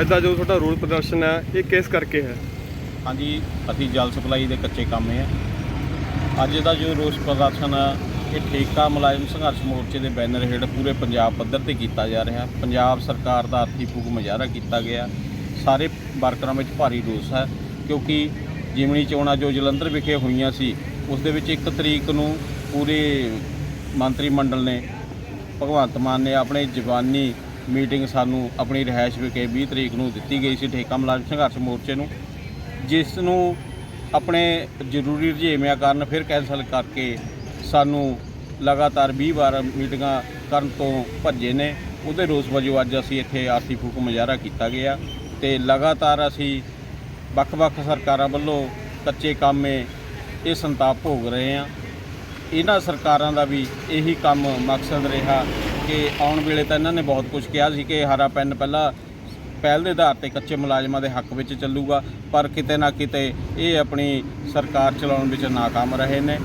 ਅੱਜ ਦਾ ਜੋ ਤੁਹਾਡਾ ਰੋਲ ਪ੍ਰਦਰਸ਼ਨ ਹੈ, ਇਹ ਕਿਸ ਕਰਕੇ ਹੈ? ਹਾਂਜੀ, ਅਸੀਂ ਜਲ ਸਪਲਾਈ ਦੇ ਕੱਚੇ ਕੰਮ ਆ ਅੱਜ ਦਾ ਜੋ ਰੋਸ ਪ੍ਰਦਰਸ਼ਨ ਆ ਇਹ ਠੇਕਾ ਮੁਲਾਜ਼ਮ ਸੰਘਰਸ਼ ਮੋਰਚੇ ਦੇ ਬੈਨਰ ਹੇਠ ਪੂਰੇ ਪੰਜਾਬ ਪੱਧਰ ਤੇ ਕੀਤਾ ਜਾ ਰਿਹਾ। ਪੰਜਾਬ ਸਰਕਾਰ ਦਾ ਆਰਥੀ ਫੂਕ ਮੁਜ਼ਾਹਰਾ ਕੀਤਾ ਗਿਆ। ਸਾਰੇ ਵਰਕਰਾਂ ਵਿੱਚ ਭਾਰੀ ਰੋਸ ਹੈ, ਕਿਉਂਕਿ ਜਿਮਣੀ ਚੋਣਾਂ ਜੋ ਜਲੰਧਰ ਵਿਖੇ ਹੋਈਆਂ ਸੀ, ਉਸ ਦੇ ਵਿੱਚ 1 ਤਰੀਕ ਨੂੰ ਪੂਰੇ ਮੰਤਰੀ ਮੰਡਲ ਨੇ ਭਗਵੰਤ ਮਾਨ ਨੇ ਆਪਣੇ ਜਵਾਨੀ ਮੀਟਿੰਗ ਸਾਨੂੰ ਆਪਣੀ ਰਿਹਾਇਸ਼ ਵਿਖੇ 20 ਤਰੀਕ ਨੂੰ ਦਿੱਤੀ ਗਈ ਸੀ ਠੇਕਾ ਮੁਲਾਜ਼ਮ ਸੰਘਰਸ਼ ਮੋਰਚੇ ਨੂੰ, ਜਿਸ ਨੂੰ ਆਪਣੇ ਜ਼ਰੂਰੀ ਰੁਝੇਵਿਆਂ ਕਾਰਨ ਫਿਰ ਕੈਂਸਲ ਕਰਕੇ ਸਾਨੂੰ ਲਗਾਤਾਰ 20 ਵਾਰ ਮੀਟਿੰਗਾਂ ਕਰਨ ਤੋਂ ਭੱਜੇ ਨੇ। ਉਹਦੇ ਰੋਸ ਵਜੋਂ ਅੱਜ ਅਸੀਂ ਇੱਥੇ ਆਰਥੀ ਫੂਕ ਮੁਜ਼ਾਹਰਾ ਕੀਤਾ ਗਿਆ ਤੇ ਲਗਾਤਾਰ ਅਸੀਂ ਵੱਖ-ਵੱਖ ਸਰਕਾਰਾਂ ਵੱਲੋਂ ਕੱਚੇ ਕਾਮੇ ਇਹ ਸੰਤਾਪ ਭੋਗ ਰਹੇ ਹਾਂ। ਇਹਨਾਂ ਸਰਕਾਰਾਂ ਦਾ ਵੀ ਇਹੀ ਕੰਮ ਮਕਸਦ ਰਿਹਾ ਕਿ ਆਉਣ ਵੇਲੇ ਤਾਂ ਇਹਨਾਂ ਨੇ ਬਹੁਤ ਕੁਝ ਕਿਹਾ ਸੀ ਕਿ ਹਰਾ ਪੈਨ ਪਹਿਲਾਂ ਪਹਿਲ ਦੇ ਆਧਾਰ ਤੇ ਕੱਚੇ ਮੁਲਾਜ਼ਮਾਂ ਦੇ ਹੱਕ ਵਿੱਚ ਚੱਲੂਗਾ ਪਰ ਕਿਤੇ ਨਾ ਕਿਤੇ ਇਹ ਆਪਣੀ ਸਰਕਾਰ ਚਲਾਉਣ ਵਿੱਚ ਨਾਕਾਮ ਰਹੇ ਨੇ।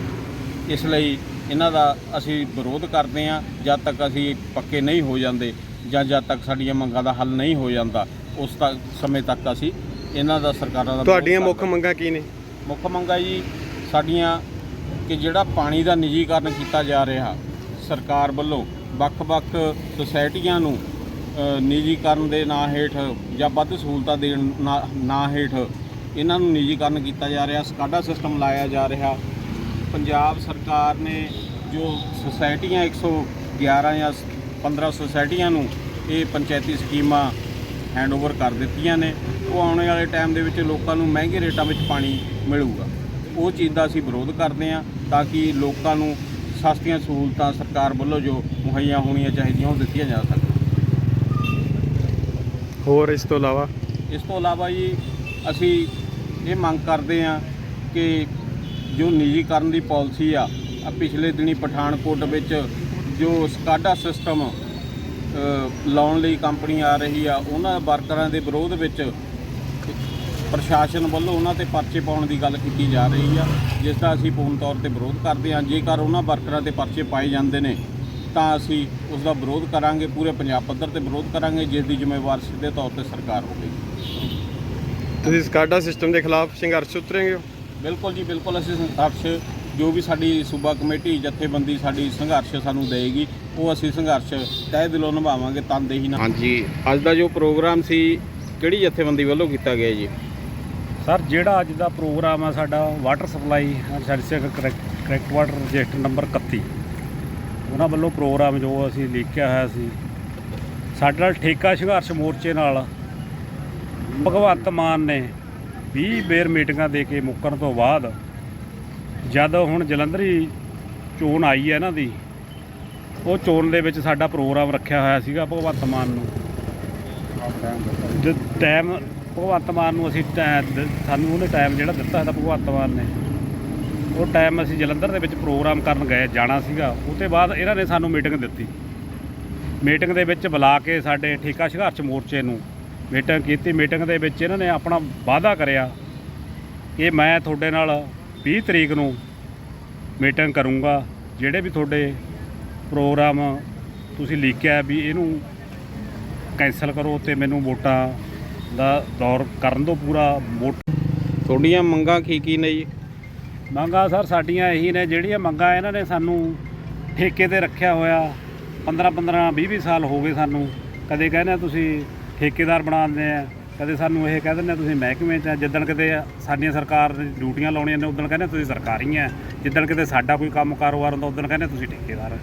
ਇਸ ਲਈ ਇਹਨਾਂ ਦਾ ਅਸੀਂ ਵਿਰੋਧ ਕਰਦੇ ਹਾਂ ਜਦ ਤੱਕ ਅਸੀਂ ਪੱਕੇ ਨਹੀਂ ਹੋ ਜਾਂਦੇ ਜਾਂ ਜਦ ਤੱਕ ਸਾਡੀਆਂ ਮੰਗਾਂ ਦਾ ਹੱਲ ਨਹੀਂ ਹੋ ਜਾਂਦਾ ਉਸ ਤੱਕ ਸਮੇਂ ਤੱਕ ਅਸੀਂ ਇਹਨਾਂ ਦਾ ਸਰਕਾਰਾਂ ਦਾ ਤੁਹਾਡੀਆਂ ਮੁੱਖ ਮੰਗਾਂ ਕੀ ਨੇ? ਮੁੱਖ ਮੰਗਾਂ ਜੀ ਸਾਡੀਆਂ ਕਿ ਜਿਹੜਾ ਪਾਣੀ ਦਾ ਨਿੱਜੀਕਰਨ ਕੀਤਾ ਜਾ ਰਿਹਾ ਸਰਕਾਰ ਵੱਲੋਂ ਵੱਖ-ਵੱਖ ਸੁਸਾਇਟੀਆਂ ਨੂੰ ਅ, ਨਿੱਜੀਕਰਨ ਦੇ ਨਾਂ ਹੇਠ ਜਾਂ ਵੱਧ ਸਹੂਲਤਾਂ ਦੇਣ ਨਾ- ਨਾਂ ਹੇਠ ਇਹਨਾਂ ਨੂੰ ਨਿੱਜੀਕਰਨ ਕੀਤਾ ਜਾ ਰਿਹਾ ਸਕਾਡਾ ਸਿਸਟਮ ਲਾਇਆ ਜਾ ਰਿਹਾ। ਪੰਜਾਬ ਸਰਕਾਰ ਨੇ ਜੋ ਸੁਸਾਇਟੀਆਂ 111 ਜਾਂ 15 ਸੁਸਾਇਟੀਆਂ ਨੂੰ ਇਹ ਪੰਚਾਇਤੀ ਸਕੀਮਾਂ ਹੈਂਡਓਵਰ ਕਰ ਦਿੱਤੀਆਂ ਨੇ ਉਹ ਆਉਣ ਵਾਲੇ ਟਾਈਮ ਦੇ ਵਿੱਚ ਲੋਕਾਂ ਨੂੰ ਮਹਿੰਗੇ ਰੇਟਾਂ ਵਿੱਚ ਪਾਣੀ ਮਿਲੂਗਾ। ਉਹ ਚੀਜ਼ ਦਾ ਅਸੀਂ ਵਿਰੋਧ ਕਰਦੇ ਹਾਂ ਤਾਂ ਕਿ ਲੋਕਾਂ ਨੂੰ ਸਸਤੀਆਂ ਸਹੂਲਤਾਂ ਸਰਕਾਰ ਵੱਲੋਂ ਜੋ ਮੁਹੱਈਆ ਹੋਣੀਆਂ ਚਾਹੀਦੀਆਂ ਉਹ ਦਿੱਤੀਆਂ ਜਾ ਸਕਣ ਹੋਰ ਇਸ ਤੋਂ ਇਲਾਵਾ? ਇਸ ਤੋਂ ਇਲਾਵਾ ਜੀ ਅਸੀਂ ਇਹ ਮੰਗ ਕਰਦੇ ਹਾਂ ਕਿ ਜੋ ਨਿੱਜੀਕਰਨ ਦੀ ਪਾਲਿਸੀ ਆ ਆ ਪਿਛਲੇ ਦਿਨੀ ਪਠਾਨਕੋਟ ਵਿੱਚ ਜੋ ਸਕਾਡਾ ਸਿਸਟਮ ਲਾਉਣ ਲਈ ਕੰਪਨੀ ਆ ਰਹੀ ਆ ਉਹਨਾਂ ਵਰਕਰਾਂ ਦੇ ਵਿਰੋਧ ਵਿੱਚ ਪ੍ਰਸ਼ਾਸਨ ਵੱਲੋਂ ਉਹਨਾਂ ਤੇ ਪਰਚੇ ਪਾਉਣ ਦੀ ਗੱਲ ਕੀਤੀ ਜਾ ਰਹੀ ਆ ਜਿਸ ਦਾ ਅਸੀਂ ਪੂਰਨ ਤੌਰ ਤੇ ਵਿਰੋਧ ਕਰਦੇ ਹਾਂ। ਜੇਕਰ ਉਹਨਾਂ ਵਰਕਰਾਂ ਤੇ ਪਰਚੇ ਪਾਏ ਜਾਂਦੇ ਨੇ ਤਾਂ ਅਸੀਂ ਉਸ ਦਾ ਵਿਰੋਧ ਕਰਾਂਗੇ ਪੂਰੇ ਪੰਜਾਬ ਪੱਧਰ ਤੇ ਵਿਰੋਧ ਕਰਾਂਗੇ ਜਿਸ ਦੀ ਜ਼ਿੰਮੇਵਾਰ ਸਿੱਧੇ ਤੌਰ ਤੇ ਸਰਕਾਰ ਹੋਵੇਗੀ। ਤੁਸੀਂ ਸਕਾਡਾ ਸਿਸਟਮ ਦੇ ਖਿਲਾਫ ਸੰਘਰਸ਼ ਉਤਰੇਂਗੇ ਬਿਲਕੁਲ ਜੀ ਬਿਲਕੁਲ ਅਸੀਂ ਸੰਘਰਸ਼ ਜੋ ਵੀ ਸਾਡੀ ਸੂਬਾ ਕਮੇਟੀ ਜਥੇਬੰਦੀ ਸਾਡੀ ਸੰਘਰਸ਼ ਸਾਨੂੰ ਦੇਗੀ ਉਹ ਅਸੀਂ ਸੰਘਰਸ਼ ਤਹਿ ਦਿਲੋਂ ਨਿਭਾਵਾਂਗੇ ਤਨਦੇਹੀ ਨਾਲ। ਹਾਂਜੀ ਅੱਜ ਦਾ ਜੋ ਪ੍ਰੋਗਰਾਮ ਸੀ ਕਿਹੜੀ ਜਥੇਬੰਦੀ ਵੱਲੋਂ ਕੀਤਾ ਗਿਆ ਜੀ? ਸਰ ਜਿਹੜਾ ਅੱਜ ਦਾ ਪ੍ਰੋਗਰਾਮ ਆ ਸਾਡਾ water supply service correct water register number 31 ਉਹਨਾਂ ਵੱਲੋਂ ਪ੍ਰੋਗਰਾਮ ਜੋ ਅਸੀਂ ਲਿਖਿਆ ਹੋਇਆ ਸੀ, ਸਾਡੇ ਨਾਲ ਠੇਕਾ ਸੰਘਰਸ਼ ਮੋਰਚੇ ਨਾਲ ਭਗਵੰਤ ਮਾਨ ਨੇ 20 ਬੇਰ ਮੀਟਿੰਗਾਂ ਦੇ ਕੇ ਮੁੱਕਣ ਤੋਂ ਬਾਅਦ ਜਦ ਹੁਣ ਜਲੰਧਰੀ ਚੋਣ ਆਈ ਹੈ ਇਹਨਾਂ ਦੀ, ਉਹ ਚੋਣ ਦੇ ਵਿੱਚ ਸਾਡਾ ਪ੍ਰੋਗਰਾਮ ਰੱਖਿਆ ਹੋਇਆ ਸੀਗਾ ਭਗਵੰਤ ਮਾਨ ਨੂੰ। ਜ- ਟਾਈਮ ਭਗਵੰਤ ਮਾਨ ਨੂੰ ਅਸੀਂ ਟੈ- ਸਾਨੂੰ ਉਹਨੇ ਟਾਈਮ ਜਿਹੜਾ ਦਿੱਤਾ ਹੈ ਭਗਵੰਤ ਮਾਨ ਨੇ ਉਹ ਟਾਈਮ ਅਸੀਂ ਜਲੰਧਰ ਦੇ ਵਿੱਚ ਪ੍ਰੋਗਰਾਮ ਕਰਨ ਗਏ, ਜਾਣਾ ਸੀਗਾ। ਉਹ ਤੋਂ ਬਾਅਦ ਇਹਨਾਂ ਨੇ ਸਾਨੂੰ ਮੀਟਿੰਗ ਦਿੱਤੀ। ਮੀਟਿੰਗ ਦੇ ਵਿੱਚ ਬੁਲਾ ਕੇ ਸਾਡੇ ਠੇਕਾ ਸੰਘਰਸ਼ ਮੋਰਚੇ ਨੂੰ ਮੀਟਿੰਗ ਕੀਤੀ। ਮੀਟਿੰਗ ਦੇ ਵਿੱਚ ਇਹਨਾਂ ਨੇ ਆਪਣਾ ਵਾਅਦਾ ਕਰਿਆ ਕਿ ਮੈਂ ਤੁਹਾਡੇ ਨਾਲ 20 ਤਰੀਕ ਨੂੰ ਮੀਟਿੰਗ ਕਰੂੰਗਾ। ਜਿਹੜੇ ਵੀ ਤੁਹਾਡੇ ਪ੍ਰੋਗਰਾਮ ਤੁਸੀਂ ਲਿਖਿਆ ਵੀ ਇਹਨੂੰ ਕੈਂਸਲ ਕਰੋ ਤੇ ਮੈਨੂੰ ਵੋਟਾਂ ਦਾ ਦੌਰ ਕਰਨ ਦਿਓ ਪੂਰਾ। ਵੋਟ ਤੁਹਾਡੀਆਂ ਮੰਗਾਂ ਕੀ ਕੀ ਨੇ ਜੀ? ਮੰਗਾਂ ਸਰ ਸਾਡੀਆਂ ਇਹੀ ਨੇ, ਜਿਹੜੀਆਂ ਮੰਗਾਂ ਇਹਨਾਂ ਨੇ ਸਾਨੂੰ ਠੇਕੇ ਤੇ ਰੱਖਿਆ ਹੋਇਆ 15 15 20 20 ਸਾਲ ਹੋ ਗਏ ਸਾਨੂੰ। ਕਦੇ ਕਹਿੰਦੇ ਤੁਸੀਂ ਠੇਕੇਦਾਰ ਬਣਾਉਂਦੇ ਦਿੰਦੇ ਆ, ਕਦੇ ਸਾਨੂੰ ਇਹ ਕਹਿ ਦਿੰਦੇ ਤੁਸੀਂ ਮਹਿਕਮੇ 'ਚ ਜਿੱਦਣ ਕਿਤੇ ਸਾਡੀਆਂ ਸਰਕਾਰ ਨੇ ਡਿਊਟੀਆਂ ਲਾਉਣੀਆਂ ਨੇ ਉਦੋਂ ਕਹਿੰਦੇ ਤੁਸੀਂ ਸਰਕਾਰੀ ਆ। ਜਿੱਦਣ ਕਿਤੇ ਸਾਡਾ ਕੋਈ ਕੰਮ ਕਾਰੋਬਾਰ ਹੁੰਦਾ ਉਦੋਂ ਕਹਿੰਦੇ ਤੁਸੀਂ ਠੇਕੇਦਾਰ ਆ।